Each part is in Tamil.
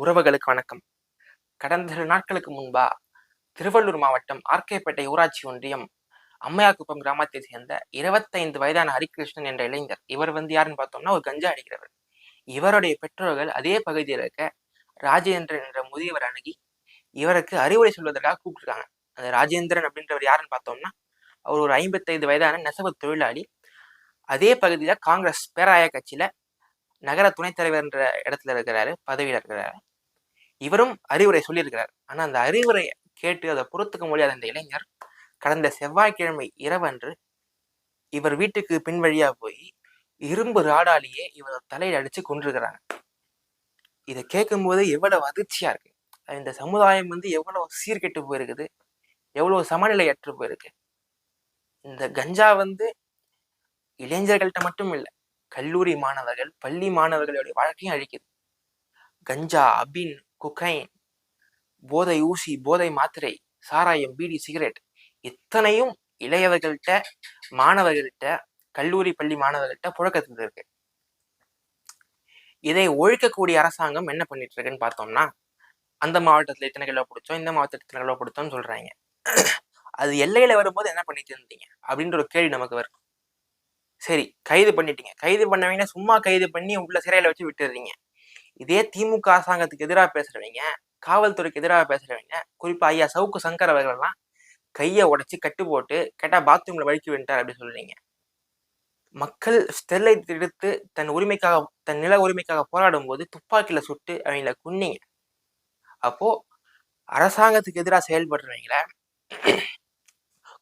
உறவுகளுக்கு வணக்கம். கடந்த சில நாட்களுக்கு முன்பா திருவள்ளூர் மாவட்டம் ஆர்கேப்பேட்டை ஊராட்சி ஒன்றியம் அம்மையாக்குப்பம் கிராமத்தை சேர்ந்த இருபத்தைந்து வயதான ஹரிகிருஷ்ணன் என்ற இளைஞர் இவர் வந்து யாருன்னு பார்த்தோம்னா ஒரு கஞ்சா அடிக்கிறவர். இவருடைய பெற்றோர்கள் அதே பகுதியில் இருக்க ராஜேந்திரன் என்ற முதியவர் அணுகி இவருக்கு அறிவுரை சொல்வதற்காக கூப்பிட்டுருக்காங்க. அந்த ராஜேந்திரன் அப்படின்றவர் யாருன்னு பார்த்தோம்னா அவர் ஒரு ஐம்பத்தைந்து வயதான நெசவு தொழிலாளி. அதே பகுதியில காங்கிரஸ் பேராய கட்சியில நகர துணைத் தலைவர் என்ற இடத்துல இருக்கிறாரு பதவியில் இருக்கிறாரு. இவரும் அறிவுரை சொல்லியிருக்கிறார். ஆனால் அந்த அறிவுரையை கேட்டு அதை பொறுத்துக்க முடியாத அந்த இளைஞர் கடந்த செவ்வாய்க்கிழமை இரவன்று இவர் வீட்டுக்கு பின்வழியா போய் இரும்பு ராடாலேயே இவர் தலையில் அடிச்சு கொண்டிருக்கிறாங்க இதை கேட்கும்போது எவ்வளவு அதிர்ச்சியா இருக்கு. இந்த சமுதாயம் வந்து எவ்வளவு சீர்கெட்டு போயிருக்குது. எவ்வளவு சமநிலையற்று போயிருக்கு. இந்த கஞ்சா வந்து இளைஞர்கள்ட்ட மட்டும் இல்லை கல்லூரி மாணவர்கள் பள்ளி மாணவர்களுடைய வாழ்க்கையும் அழிக்குது. கஞ்சா அபின் குகைன் போதை ஊசி போதை மாத்திரை சாராயம் பீடி சிகரெட் இத்தனையும் இளையவர்கள்ட்ட மாணவர்கள்ட்ட கல்லூரி பள்ளி மாணவர்கள்ட்ட புழக்கத்தில் இருக்கு. இதை ஒழிக்கக்கூடிய அரசாங்கம் என்ன பண்ணிட்டு இருக்குன்னு பார்த்தோம்னா அந்த மாவட்டத்துல இத்தனை கிலோ பிடிச்சோம் இந்த மாவட்டத்துல இத்தனை கிலோ பிடிச்சோம்னு சொல்றாங்க. அது எல்லையில வரும்போது என்ன பண்ணிட்டு இருந்தீங்க? அப்படின்ற ஒரு கேள்வி நமக்கு வரும். சரி கைது பண்ணிட்டீங்க. கைது பண்ணவங்க சும்மா கைது பண்ணி உள்ள சிறையில வச்சு விட்டுறீங்க இதே திமுக அரசாங்கத்துக்கு எதிராக பேசுறவங்க காவல்துறைக்கு எதிராக பேசுறவங்க குறிப்பா ஐயா சவுக்கு சங்கர் அவர்கள்லாம் கையை உடைச்சு கட்டு போட்டு கேட்டா பாத்ரூம்ல வழுக்கி விட்டார் அப்படின்னு சொல்றீங்க. மக்கள் ஸ்டெர்லைட் எடுத்து தன் உரிமைக்காக தன் நில உரிமைக்காக போராடும் போது துப்பாக்கியில சுட்டு அவங்கள குன்னிங்க. அப்போ அரசாங்கத்துக்கு எதிராக செயல்படுறவங்கள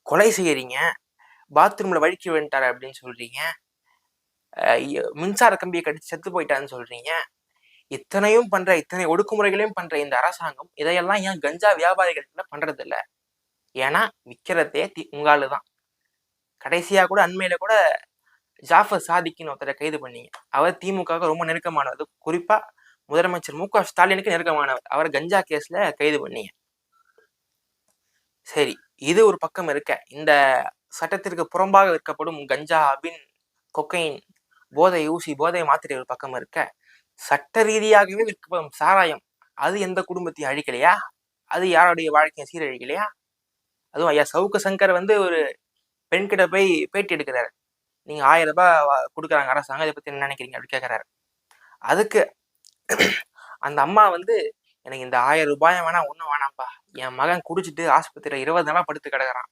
கொலை செய்யறீங்க பாத்ரூம்ல வழுக்கி விட்டார் அப்படின்னு சொல்றீங்க. மின்சார கம்பியை கட்டி செத்து போயிட்டான்னு சொல்றீங்க. இத்தனையும் பண்ற இத்தனை ஒடுக்குமுறைகளையும் பண்ற இந்த அரசாங்கம் இதையெல்லாம் ஏன் கஞ்சா வியாபாரிகள் பண்றது இல்ல ஏன்னா விற்கிறதே தி உங்காலு தான் கடைசியா கூட அண்மையில கூட ஜாஃபர் சாதிக்குன்னு ஒருத்தரை கைது பண்ணீங்க. அவர் திமுக ரொம்ப நெருக்கமானவர். குறிப்பா முதலமைச்சர் மு க ஸ்டாலினுக்கு நெருக்கமானவர். அவர் கஞ்சா கேஸ்ல கைது பண்ணீங்க. சரி இது ஒரு பக்கம் இருக்க. இந்த சட்டத்திற்கு புறம்பாக விற்கப்படும் கஞ்சா அபின் கொக்கைன் போதை ஊசி போதை மாத்திரை ஒரு பக்கம் இருக்க. சட்ட ரீதியாகவே விற்கப்படும் சாராயம். அது எந்த குடும்பத்தையும் அழிக்கலையா? அது யாருடைய வாழ்க்கையை சீரழிக்கலையா? அதுவும் ஐயா சவுக்கு சங்கர் வந்து ஒரு பெண்கிட்ட போய் பேட்டி எடுக்கிறாரு. நீங்க ஆயிரம் ரூபாய் கொடுக்குறாங்க அரசாங்கம் இதை பத்தி என்ன நினைக்கிறீங்க? அப்படி கேட்கிறாரு அதுக்கு அந்த அம்மா வந்து எனக்கு இந்த ஆயிரம் ரூபாய் வேணா ஒன்றும் வேணாம்ப்பா என் மகன் குடிச்சிட்டு ஆஸ்பத்திரியில இருபது நாளா படுத்து கிடக்குறான்.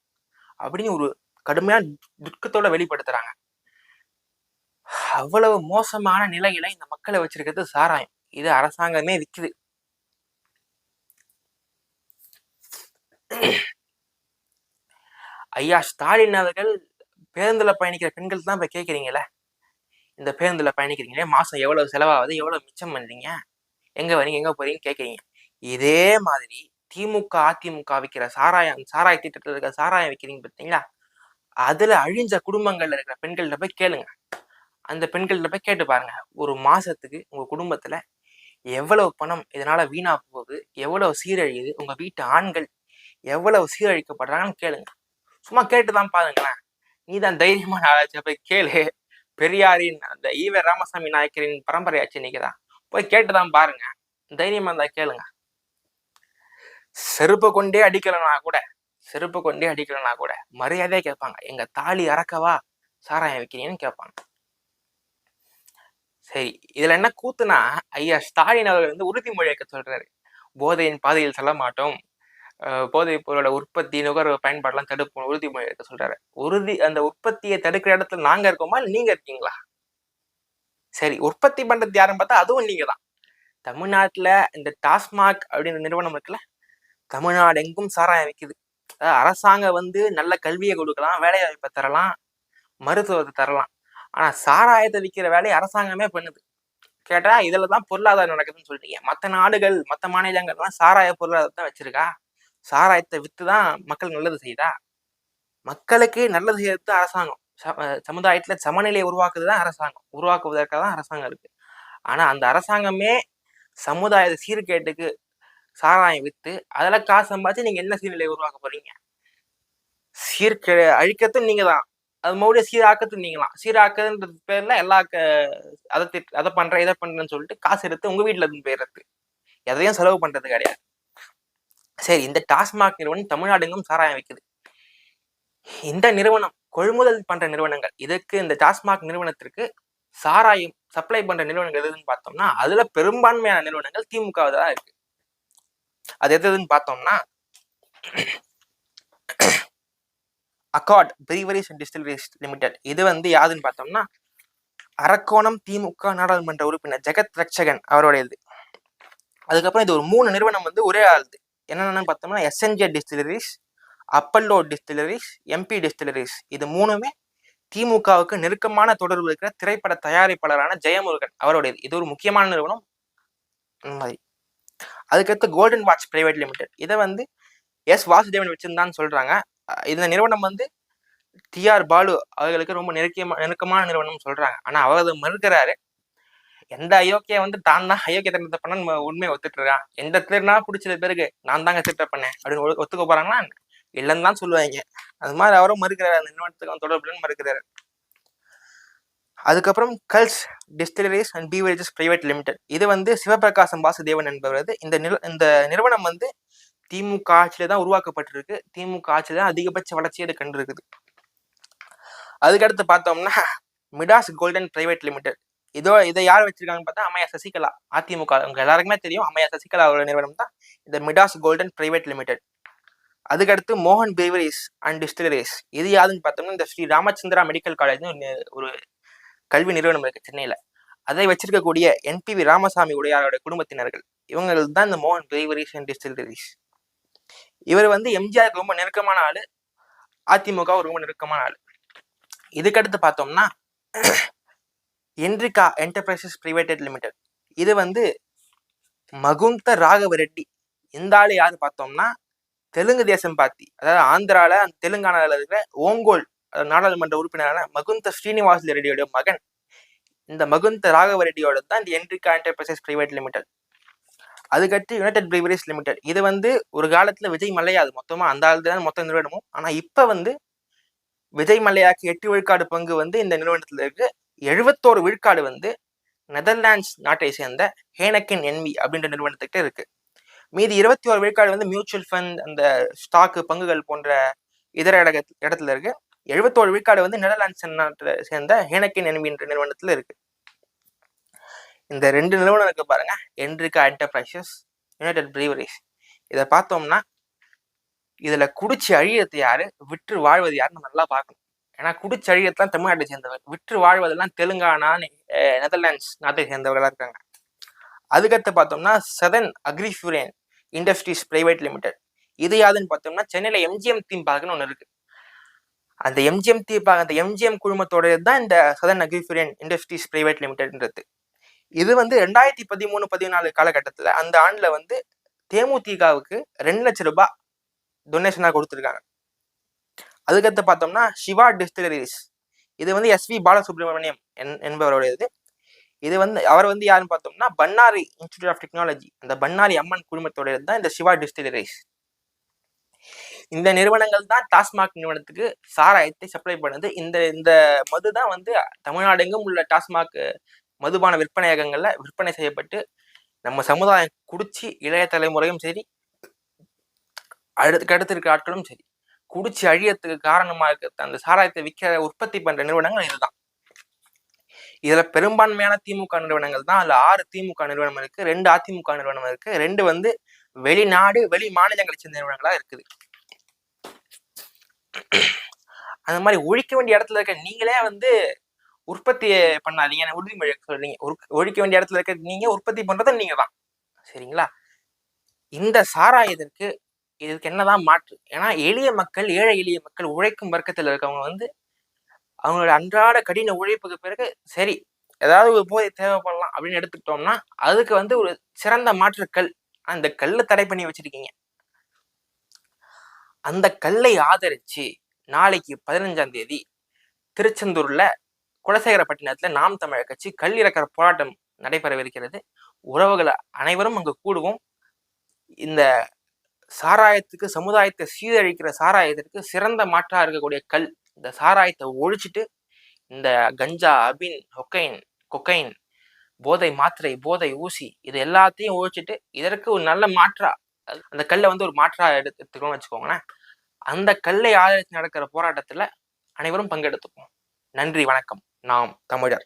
அப்படின்னு ஒரு கடுமையான துக்கத்தோட வெளிப்படுத்துறாங்க. அவ்வளவு மோசமான நிலையில இந்த மக்களை வச்சிருக்கிறது சாராயம். இது அரசாங்கமே விக்குது. ஐயா ஸ்டாலின் அவர்கள் பேருந்துல பயணிக்கிற பெண்கள் தான் இப்ப கேக்குறீங்களே இந்த பேருந்துல பயணிக்கிறீங்களே மாசம் எவ்வளவு செலவாகுது? எவ்வளவு மிச்சம் பண்றீங்க? எங்க வரீங்க எங்க போறீங்க கேக்குறீங்க. இதே மாதிரி திமுக அதிமுக விற்கிற சாராயம் சாராய திட்டத்தில் இருக்கிற சாராயம் விற்கிறீங்க பார்த்தீங்களா அதுல அழிஞ்ச குடும்பங்கள்ல இருக்கிற பெண்கள்கிட்ட போய் கேளுங்க. அந்த பெண்கள்கிட்ட போய் கேட்டு பாருங்க. ஒரு மாசத்துக்கு உங்க குடும்பத்துல எவ்வளவு பணம் இதனால வீணா போகுது எவ்வளவு சீரழியுது உங்க வீட்டு ஆண்கள் எவ்வளவு சீரழிக்கப்படுறாங்கன்னு கேளுங்க. சும்மா கேட்டுதான் பாருங்களேன். நீ தான் தைரியமான ஆராய்ச்சியை போய் கேளு. பெரியாரின் அந்த ஈவ ராமசாமி நாயக்கரின் பரம்பரையாச்சு இன்னைக்குதான். போய் கேட்டுதான் பாருங்க. தைரியமா இருந்தா கேளுங்க. செருப்பு கொண்டே அடிக்கலனா கூட செருப்பு கொண்டே அடிக்கலனா கூட மரியாதையா கேட்பாங்க. எங்க தாலி அறக்கவா? சாராயம் வைக்கிறீங்கன்னு கேட்பாங்க. சரி இதுல என்ன கூத்துனா ஐயா ஸ்டாலின் அவர்கள் வந்து உறுதிமொழி வைக்க சொல்றாரு. போதையின் பாதையில் செல்ல மாட்டோம். போதைப் பொருளோட உற்பத்தி நுகர்வு பயன்பாடெல்லாம் தடுப்போம் உறுதிமொழி எடுக்க சொல்றாரு. உறுதி அந்த உற்பத்தியை தடுக்கிற இடத்துல நாங்க இருக்கோமா? நீங்க இருக்கீங்களா? சரி உற்பத்தி பண்றது யாருன்னு பார்த்தா அதுவும் நீங்க தான். தமிழ்நாட்டுல இந்த டாஸ்மாக் அப்படின்ற நிறுவனம் இருக்குல்ல தமிழ்நாடு எங்கும் சாராயம் வைக்குது. அரசாங்கம் வந்து நல்ல கல்வியை கொடுக்கலாம் வேலை வாய்ப்பை தரலாம் மருத்துவத்தை தரலாம். ஆனா சாராயத்தை விற்கிற வேலையை அரசாங்கமே பண்ணுது. கேட்டா இதுலதான் பொருளாதாரம் நடக்குதுன்னு சொல்றீங்க மற்ற நாடுகள் மற்ற மாநிலங்கள்லாம் சாராய பொருளாதாரத்தை வச்சிருக்கா? சாராயத்தை விற்று தான் மக்கள் நல்லது செய்தா மக்களுக்கு நல்லது செய்யறது அரசாங்கம். சமுதாயத்துல சமநிலையை உருவாக்குறதுதான் அரசாங்கம். உருவாக்குவதற்காக தான் அரசாங்கம் இருக்கு. ஆனா அந்த அரசாங்கமே சமுதாய சீர்கேட்டுக்கு சாராயம் வித்து அதில் காசு சம்பாதிச்சு நீங்க என்ன சீர்நிலை உருவாக்க போறீங்க? சீர்கே அழிக்கத்தும் நீங்க தான் அது மறுபடியும் சீராக்கத்தும் நீங்களாம் சீராக்குதுன்றது பேர்ல எல்லா அதை அதை பண்றேன் இதை பண்றேன்னு சொல்லிட்டு காசு எடுத்து உங்க வீட்டுல இருந்து போயிடுறது எதையும் செலவு பண்றது கிடையாது. சரி இந்த டாஸ்மாக் நிறுவனம் தமிழ்நாடுங்கும் சாராயம் வைக்குது. இந்த நிறுவனம் கொள்முதல் பண்ற நிறுவனங்கள் இதுக்கு இந்த டாஸ்மாக் நிறுவனத்திற்கு சாராயம் சப்ளை பண்ற நிறுவனங்கள் எதுன்னு பார்த்தோம்னா அதுல பெரும்பான்மையான நிறுவனங்கள் திமுக தான் இருக்கு. அது எது எதுன்னு பார்த்தோம்னா Accord breweries and distilleries limited. இது வந்து யாதுன்னு பார்த்தோம்னா அரக்கோணம் திமுக நாடாளுமன்ற உறுப்பினர் ஜெகத் ரட்சகன் அவருடையது. அதுக்கப்புறம் இது ஒரு மூணு நிறுவனம் வந்து ஒரே ஆளுது. என்னென்னு பார்த்தோம்னா SNJ distilleries Apollo distilleries MP distilleries இது மூணுமே திமுகவுக்கு நெருக்கமான தொடர்பு இருக்கிற திரைப்பட தயாரிப்பாளரான ஜெயமுருகன் அவருடையது. இது ஒரு முக்கியமான நிறுவனம். மாதிரி அதுக்கடுத்து கோல்டன் வாட்ச் பிரைவேட் லிமிடெட் இதை வந்து எஸ் வாசுதேவன் வச்சிருந்தான்னு சொல்றாங்க. இந்த நிறுவனம் வந்து டிஆர் பாலு அவர்களுக்கு ரொம்ப நெருக்கியமா நெருக்கமான நிறுவனம் சொல்றாங்க. ஆனா அவர் அதை மறுக்கிறாரு. எந்த அயோக்கியை வந்து தான் தான் அயோக்கிய திட்டத்தை பண்ண உண்மையை ஒத்துட்டு இருக்கான். எந்த திருநா பிடிச்சது பேருக்கு நான் தாங்க திட்டம் பண்ணேன் அப்படின்னு ஒத்துக்க போறாங்கன்னா இல்லைன்னு தான் சொல்லுவாங்க. அது மாதிரி அவரும் மறுக்கிறார். அந்த நிறுவனத்துக்கு தொடர்புலன்னு மறுக்கிறாரு. அதுக்கப்புறம் Kals distilleries and beverages private limited. இது வந்து சிவபிரகாசம் வாசுதேவன் என்பவரது இந்த நில இந்த நிறுவனம் வந்து திமுக ஆட்சியில தான் உருவாக்கப்பட்டிருக்கு. திமுக ஆட்சியில தான் அதிகபட்ச வளர்ச்சியை கண்டிருக்குது அதுக்கடுத்து பார்த்தோம்னா மிடாஸ் கோல்டன் பிரைவேட் லிமிடெட். இதோ இதை யார் வச்சிருக்காங்கன்னு பார்த்தா அம்மையா சசிகலா அதிமுக. உங்க எல்லாருக்குமே தெரியும் அம்மையா சசிகலா அவரோட நிறுவனம் தான் இந்த மிடாஸ் கோல்டன் பிரைவேட் லிமிடெட். அதுக்கடுத்து மோகன் பேவரிஸ் அண்ட் டிஸ்டிலரிஸ் இது யாருன்னு பார்த்தோம்னா இந்த ஸ்ரீ ராமச்சந்திரா மெடிக்கல் காலேஜ்னு ஒரு கல்வி நிறுவனம் இருக்கு சென்னையில. அதை வச்சிருக்கக்கூடிய என்பிவி ராமசாமி உடையாரோட குடும்பத்தினர்கள் இவங்க தான் இந்த மோகன் பேவரிஸ் அண்ட் டிஸ்டிலரிஸ் இவர் வந்து எம்ஜிஆருக்கு ரொம்ப நெருக்கமான ஆளு அதிமுக ரொம்ப நெருக்கமான ஆளு. இதுக்கடுத்து பார்த்தோம்னா என்ரிகா என்டர்பிரைசஸ் பிரைவேட்டட் லிமிடெட் இது வந்து மகுந்த ராகவ ரெட்டி. இந்த ஆளு யார் பார்த்தோம்னா தெலுங்கு தேசம் பார்த்தி. அதாவது ஆந்திரால தெலுங்கானால இருக்கிற ஓங்கோல் நாடாளுமன்ற உறுப்பினரான மகுந்த ஸ்ரீனிவாசல் ரெட்டியோட மகன். இந்த மகுந்த ராகவ ரெட்டியோட தான் இந்த என்ரிகா என்டர்பிரைசஸ் பிரைவேட் லிமிடெட் அதுக்கடுத்து யுனைடெட் பிரைவரிஸ் லிமிடெட் இது வந்து ஒரு காலத்தில் விஜய் மல்லையா அது மொத்தமாக அந்த ஆள் தான் மொத்த நிறுவனமும். ஆனால் இப்போ வந்து விஜய் மல்லையாக்கு எட்டு விழுக்காடு பங்கு வந்து இந்த நிறுவனத்தில் இருக்கு. எழுபத்தோரு விழுக்காடு வந்து நெதர்லாண்ட்ஸ் நாட்டை சேர்ந்த ஹேனக்கின் என்வி அப்படின்ற நிறுவனத்துக்கிட்ட இருக்கு. மீதி இருபத்தி ஒரு விழுக்காடு வந்து மியூச்சுவல் ஃபண்ட் அந்த ஸ்டாக்கு பங்குகள் போன்ற இதர இடத்துல இருக்கு. எழுபத்தோரு விழுக்காடு வந்து நெதர்லாண்ட்ஸ் நாட்டில் சேர்ந்த ஹேனக்கின் என்வின்ற என்ற இருக்கு. இந்த ரெண்டு நிறுவனம் இருக்கு பாருங்க. என்ரிகா என்டர்பிரைசஸ் யுனைடெட் பிரீவரிஸ் இதை பார்த்தோம்னா இதில் குடிச்சு அழியத்தை யாரு? விற்று வாழ்வது யாருன்னு நல்லா பார்க்கணும். ஏன்னா குடிச்சு அழியத்தான் தமிழ்நாட்டை சேர்ந்தவர். விற்று வாழ்வதெல்லாம் தெலுங்கானா நெதர்லாண்ட்ஸ் நாட்டை சேர்ந்தவர்களா இருக்காங்க. அதுக்கடுத்து பார்த்தோம்னா southern agrifurane industries private limited இது யாதுன்னு பார்த்தோம்னா சென்னையில் எம்ஜிஎம் தீம் பார்க்குன்னு ஒன்று இருக்கு. அந்த எம்ஜிஎம் தீம் பார்க்க அந்த எம்ஜிஎம் குழுமத்தோட தான் இந்த சதன் அக்ரிஃபியூரியன் இண்டஸ்ட்ரீஸ் பிரைவேட் லிமிடெட்ன்றது இது வந்து ரெண்டாயிரத்தி பதிமூணு பதினாலு காலகட்டத்தில் அந்த ஆண்டில் வந்து தேமுதிகவுக்கு ரெண்டு லட்சம் ரூபாய் டொனேஷனாக கொடுத்துருக்காங்க. அதுக்கடுத்து பார்த்தோம்னா சிவா டிஸ்டிலரிஸ் இது வந்து எஸ் வி பாலசுப்ரமணியம் என்பவருடையது. இது வந்து அவர் வந்து யாருன்னு பார்த்தோம்னா பன்னாரி இன்ஸ்டியூட் ஆஃப் டெக்னாலஜி அந்த பன்னாரி அம்மன் குழுமத்தோடையது தான் இந்த சிவா டிஸ்டிலரிஸ் இந்த நிறுவனங்கள் தான் டாஸ்மாக் நிறுவனத்துக்கு சாராயத்தை சப்ளை பண்ணுது. இந்த இந்த மது தான் வந்து தமிழ்நாடு எங்கும் உள்ள டாஸ்மாக் மதுபான விற்பனையகங்கள்ல விற்பனை செய்யப்பட்டு நம்ம சமுதாயம் குடிச்சு இளைய தலைமுறையும் சரி அடுத்து அடுத்து இருக்கிற ஆட்களும் சரி குடிச்சு அழியத்துக்கு காரணமா இருக்க அந்த சாராயத்தை விற்கிற உற்பத்தி பண்ற நிறுவனங்கள் இதுதான். இதுல பெரும்பான்மையான திமுக நிறுவனங்கள் தான். அதுல ஆறு திமுக நிறுவனம் இருக்கு ரெண்டு அதிமுக நிறுவனம் இருக்கு ரெண்டு வந்து வெளிநாடு வெளி மாநிலங்களை சேர்ந்த நிறுவனங்களா இருக்குது. அந்த மாதிரி ஒழிக்க வேண்டிய இடத்துல இருக்க நீங்களே வந்து உற்பத்தியை பண்ணாதீங்க. உறுதிமொழி சொல்றீங்க. ஒழிக்க வேண்டிய இடத்துல இருக்க நீங்க உற்பத்தி பண்றது நீங்க தான். சரிங்களா? இந்த சாராயத்திற்கு இதுக்கு என்னதான் மாற்று? ஏன்னா எளிய மக்கள் ஏழை எளிய மக்கள் உழைக்கும் வர்க்கத்தில் இருக்கவங்க வந்து அவங்களோட அன்றாட கடின உழைப்புக்கு பிறகு சரி ஏதாவது ஒரு போதை தேவைப்படலாம் அப்படின்னு எடுத்துக்கிட்டோம்னா அதுக்கு வந்து ஒரு சிறந்த மாற்றுக்கல் அந்த கல்லை தடை பண்ணி வச்சிருக்கீங்க. அந்த கல்லை ஆதரிச்சு நாளைக்கு பதினஞ்சாம் தேதி திருச்செந்தூர்ல குலசேகரப்பட்டினத்தில் நாம் தமிழர் கட்சி கல் இறக்கிற போராட்டம் நடைபெறவிருக்கிறது. உறவுகளை அனைவரும் அங்கு கூடுவோம். இந்த சாராயத்துக்கு சமுதாயத்தை சீரழிக்கிற சாராயத்திற்கு சிறந்த மாற்றாக இருக்கக்கூடிய கல் இந்த சாராயத்தை ஒழிச்சிட்டு இந்த கஞ்சா அபின் ஹொக்கைன் கொக்கைன் போதை மாத்திரை போதை ஊசி இது எல்லாத்தையும் ஒழிச்சிட்டு இதற்கு ஒரு நல்ல மாற்றா அந்த கல்லை வந்து ஒரு மாற்றா எடுத்துக்கணும்னு வச்சுக்கோங்களேன். அந்த கல்லை ஆதரித்து நடக்கிற போராட்டத்தில் அனைவரும் பங்கெடுத்துப்போம் நன்றி வணக்கம். நாம் தமிழர்